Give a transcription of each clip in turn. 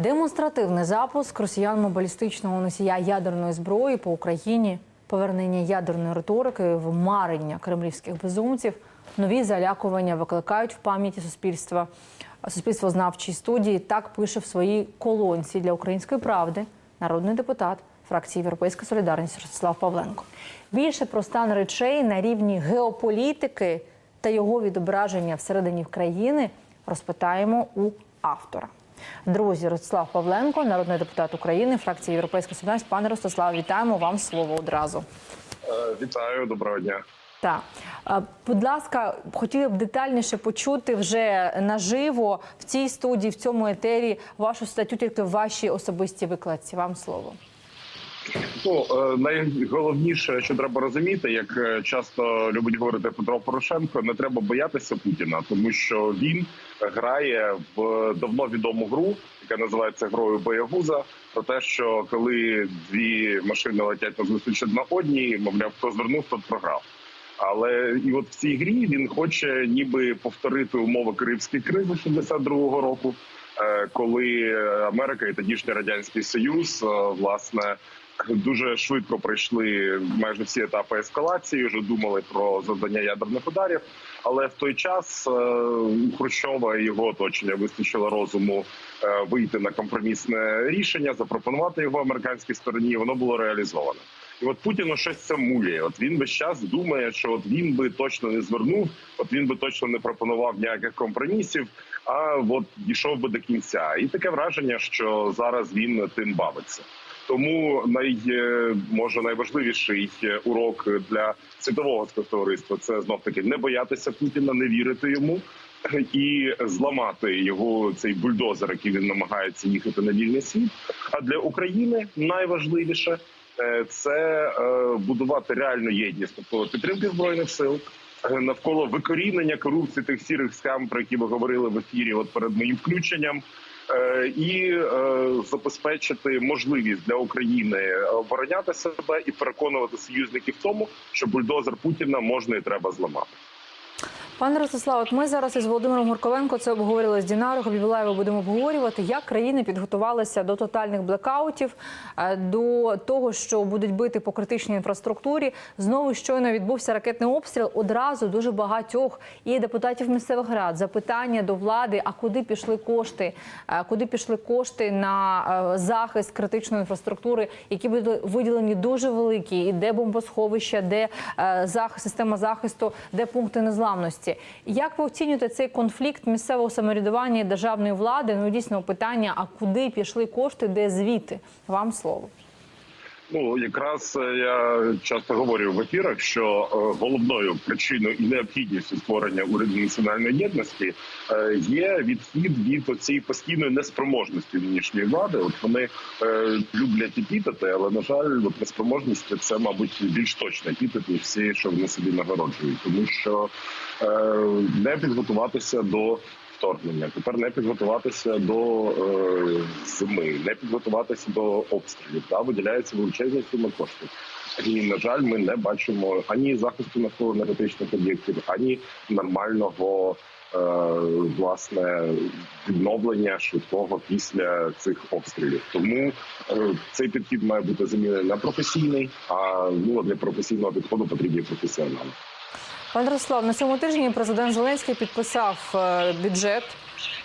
Демонстративний запуск росіян-балістичного носія ядерної зброї по Україні, повернення ядерної риторики в марення кремлівських безумців, нові залякування викликають в пам'яті суспільства. Суспільствознавчій студії так пише в своїй колонці для української правди народний депутат фракції Європейська Солідарність Ростислав Павленко. Більше про стан речей на рівні геополітики та його відображення всередині країни розпитаємо у автора. Друзі, Ростислав Павленко, народний депутат України, фракція Європейська Солідарність. Пане Ростислав, вітаємо вам слово одразу. Е, Вітаю, доброго дня. Так, Е, будь ласка, хотіли б детальніше почути вже наживо в цій студії, в цьому етері вашу статтю, тільки в вашій особистій викладці. Вам слово. Ну е, найголовніше, що треба розуміти, як е, часто любить говорити Петро Порошенко, не треба боятися Путіна, тому що він грає в давно відому гру, яка називається грою боягуза. Про те, що коли дві машини летять на зустріч одна одній, мовляв, хто звернув, тот програв. Але і от в цій грі він хоче ніби повторити умови Кримської кризи 62-го року, е, коли Америка і тодішній радянський союз власне дуже швидко пройшли майже всі етапи ескалації. Вже думали про завдання ядерних ударів. Але в той час е, у Хрущова і його оточення вистачило розуму е, вийти на компромісне рішення, запропонувати його американській стороні. Воно було реалізовано. І от Путіну щось це муляє. От він весь час думає, що от він би точно не звернув, от він би точно не пропонував ніяких компромісів, а от дійшов би до кінця. І таке враження, що зараз він тим бавиться. Тому най е, може найважливіший е, урок для світового співтовариства це знов таки не боятися Путіна, не вірити йому і зламати його цей бульдозер, який він намагається їхати на вільний світ. А для України найважливіше е, це будувати реальну єдність, тобто підтримки збройних сил. Навколо викорінення корупції тих сірих схем, про які ви говорили в ефірі, от перед моїм включенням, і е, забезпечити можливість для України обороняти себе і переконувати союзників в тому, що бульдозер Путіна можна і треба зламати. Пане Ростислав, ми зараз із Володимиром Горковенко це обговорили з Дінарою Хабібулаєвою, Будемо обговорювати, як країни підготувалися до тотальних блекаутів, е, до того, що будуть бити по критичній інфраструктурі. Знову щойно відбувся ракетний обстріл. Одразу дуже багатьох і депутатів місцевих рад запитання до влади: а куди пішли кошти? Е, Куди пішли кошти на е, захист критичної інфраструктури, які були виділені дуже великі, і де бомбосховища, де захист, система захисту, де пункти незламності. Як ви оцінюєте цей конфлікт місцевого самоврядування і державної влади? Ну дійсно питання: а куди пішли кошти, де звіти? Вам слово. Ну якраз е, я часто говорю в ефірах, що е, головною причиною і необхідністю створення уряду національної єдності е, є відхід від цієї постійної неспроможності нинішньої влади. От вони люблять епітети, але на жаль, от неспроможності це, мабуть, більш точно епітет, ніж всі, що вони собі нагороджують, тому що не підготуватися до вторгнення. Тепер не підготуватися до е, зими, не підготуватися до обстрілів. Та виділяються величезні суми коштів. І на жаль, ми не бачимо ані захисту навколо енергетичних об'єктів, ані нормального. е, Власне відновлення швидкого після цих обстрілів, тому е, цей підхід має бути замінений на професійний. А ну для професійного підходу потрібні професіонали. Пане Ростислав, на цьому тижні президент Зеленський підписав е, бюджет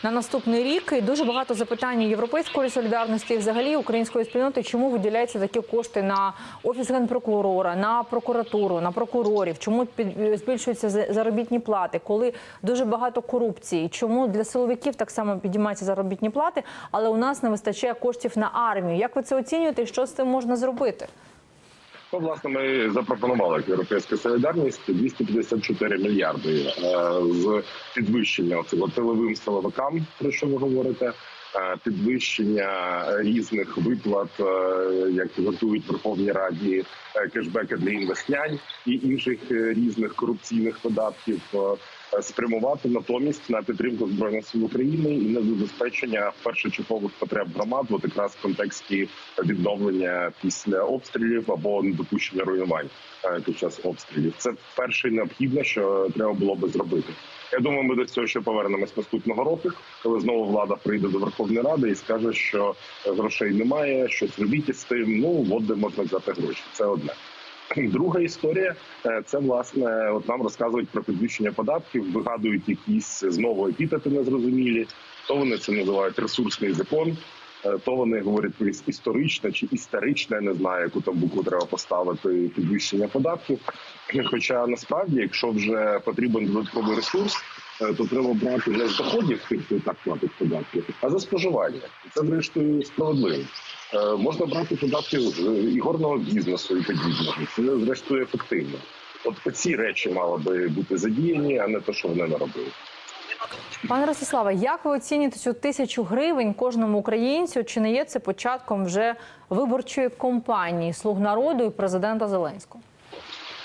на наступний рік. І дуже багато запитань європейської солідарності і взагалі української спільноти, чому виділяються такі кошти на офіс генпрокурора, на прокуратуру, на прокурорів, чому під- збільшуються за- заробітні плати, коли дуже багато корупції, чому для силовиків так само підіймаються заробітні плати, але у нас не вистачає коштів на армію. Як ви це оцінюєте? і Що з цим можна зробити? Ну, власне, ми запропонували європейська солідарність 254 мільярди е, з підвищення цього тиловим силовикам, про що ви говорите. е, Підвищення різних виплат, е, як готують Верховній Раді кешбеки для інвестнянь і інших різних корупційних податків, спрямувати натомість на підтримку збройних сил України і на забезпечення першочергових потреб громад, от якраз в контексті відновлення після обстрілів або недопущення руйнувань е, під час обстрілів. Це перше необхідне, що треба було би зробити. Я думаю, ми до цього ще повернемось наступного року, коли знову влада прийде до Верховної Ради і скаже, що грошей немає, щось робіть із тим. Ну де можна взяти гроші. Це одне. Друга історія е, це власне, от нам розказують про підвищення податків, вигадують якісь знову епітети незрозумілі. То вони це називають ресурсний закон. е, То вони говорять про історичне чи історичне, не знаю, яку там букву треба поставити підвищення податків. Хоча насправді, якщо вже потрібен додатковий ресурс, то треба брати не з доходів тих, хто і так платить податки, а за споживання. Це зрештою справедливо. Е, Можна брати податки з е, ігорного бізнесу і подібного. Це зрештою ефективно. От ці речі мали би бути задіяні, а не те, що вони наробили. Пане Ростиславе, як ви оцінюєте цю тисячу гривень кожному українцю? Чи не є це початком вже виборчої кампанії слуг народу і президента Зеленського?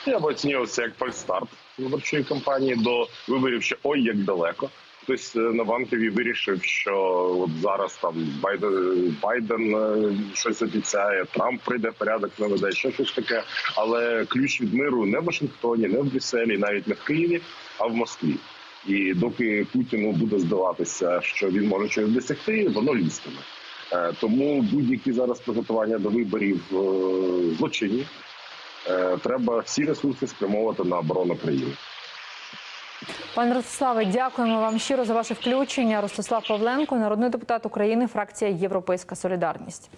Я б оцінював це як фальстарт виборчої кампанії до виборів ще ой як далеко. Хтось е, на банкові вирішив, що от зараз там Байден Байден е, щось обіцяє, Трамп прийде порядок наведе, ще щось таке. Але ключ від миру не в Вашингтоні, не в Брюсселі, навіть не в Києві, а в Москві. І доки Путіну буде здаватися, що він може щось досягти, воно лістиме. Е, Тому будь-які зараз приготування до виборів злочинні. Е, Треба всі ресурси спрямовувати на оборону країни. Пане Ростиславе, дякуємо вам щиро за ваше включення. Ростислав Павленко, народний депутат України, фракція Європейська Солідарність.